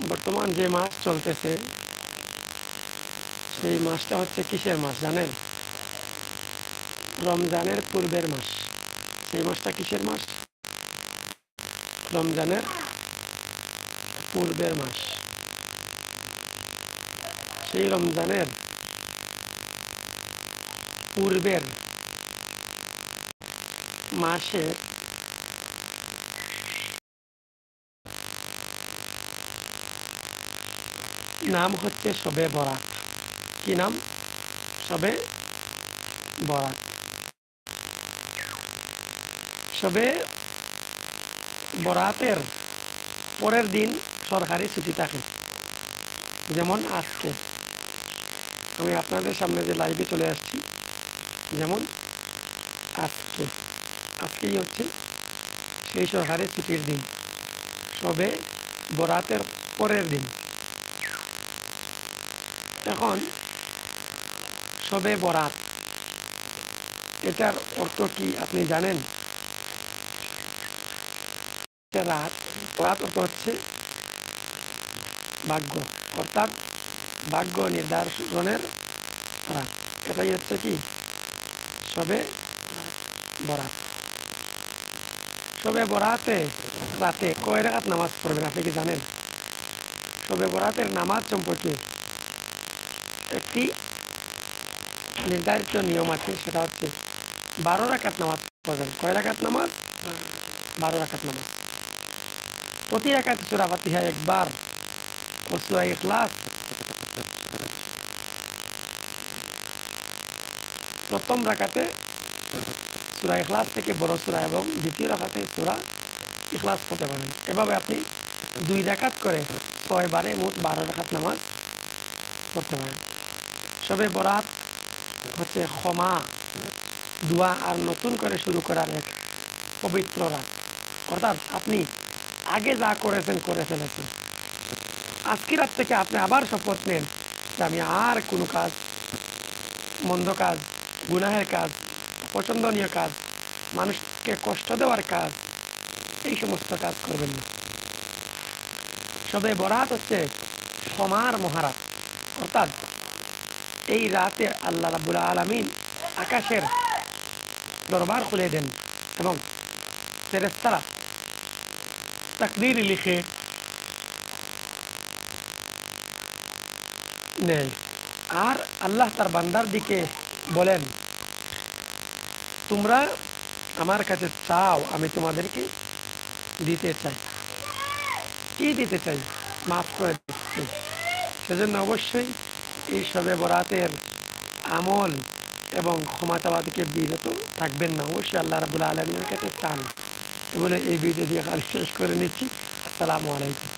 বর্তমান যে মাস চলতেছে, সেই মাসটা হচ্ছে কিসের মাস জানেন? রমজানের পূর্বের মাস সেই মাসটা কিসের মাস রমজানের পূর্বের মাস সেই রমজানের পূর্বের মাসের নাম হচ্ছে সবে বরাত। কি নাম? সবে বরাত। সবে বরাতের পরের দিন সরকারি ছুটি থাকে। যেমন আজকে। আমি আপনাদের সামনে যে লাইভে চলে আসছি, যেমন আজকে। আজকেই হচ্ছে সেই সরকারি ছুটির দিন। সবে বরাতের পরের দিন। এখন সবে বরাত। এটার অর্থ কি আপনি জানেন? রাত। অর্থ হচ্ছে ভাগ্য। অর্থাৎ ভাগ্য নির্ধারণের রাত। এটাই হচ্ছে কি? সবে বরাত। সবে বরাতে রাতে কয় রাখাত নামাজ পড়বেন আপনি কি জানেন? সবে বরাতের নামাজ সম্পর্কে একটি নির্ধারিত নিয়ম আছে, সেটা হচ্ছে বারো রাকাত নামাজ পড়বেন। কয় রাকাত নামাজ? বারো রাকাত নামাজ। প্রতি রাকাত সুরা ফাতিহা একবার ও সুরা ইখলাস। প্রথম রাকাতে সুরা ইখলাস থেকে বড় সুরা এবং দ্বিতীয় রাকাতে সুরা ইখলাস পড়তে পারেন। এভাবে আপনি দুই রাকাত করে ছয় বারে মোট বারো রাকাত নামাজ পড়তে পারেন। সবে বরাত হচ্ছে ক্ষমা, দোয়া আর নতুন করে শুরু করার এক পবিত্র রাত। অর্থাৎ আপনি আগে যা করেছেন, করে ফেলেছেন। আজকে রাত থেকে আপনি আবার শপথ নেন যে আমি আর কোনো কাজ, মন্দ কাজ, গুনাহের কাজ পছন্দনীয় কাজ, মানুষকে কষ্ট দেওয়ার কাজ, এই সমস্ত কাজ করবেন না। সবে বরাত হচ্ছে ক্ষমার মহারাত। অর্থাৎ এই রাতে আল্লাহ রাবুল আলমিন আকাশের দরবার খুলে দেন এবং ফেরেস্তারা তাকদির লিখে নেয় আর আল্লাহ তার বান্দার দিকে বলেন, তোমরা আমার কাছে চাও, আমি তোমাদেরকে দিতে চাই। কি দিতে চাই? মাফ করে দিচ্ছি। সেজন্য অবশ্যই এই সবে বরাতের আমল এবং ক্ষমা চাওয়া থেকে বিরত থাকবেন না। অবশ্যই আল্লাহ রাবুল আলমীর কাছে চান। বলে এই ভিডিও দিয়ে শেষ করে নিচ্ছি। আসসালামু আলাইকুম।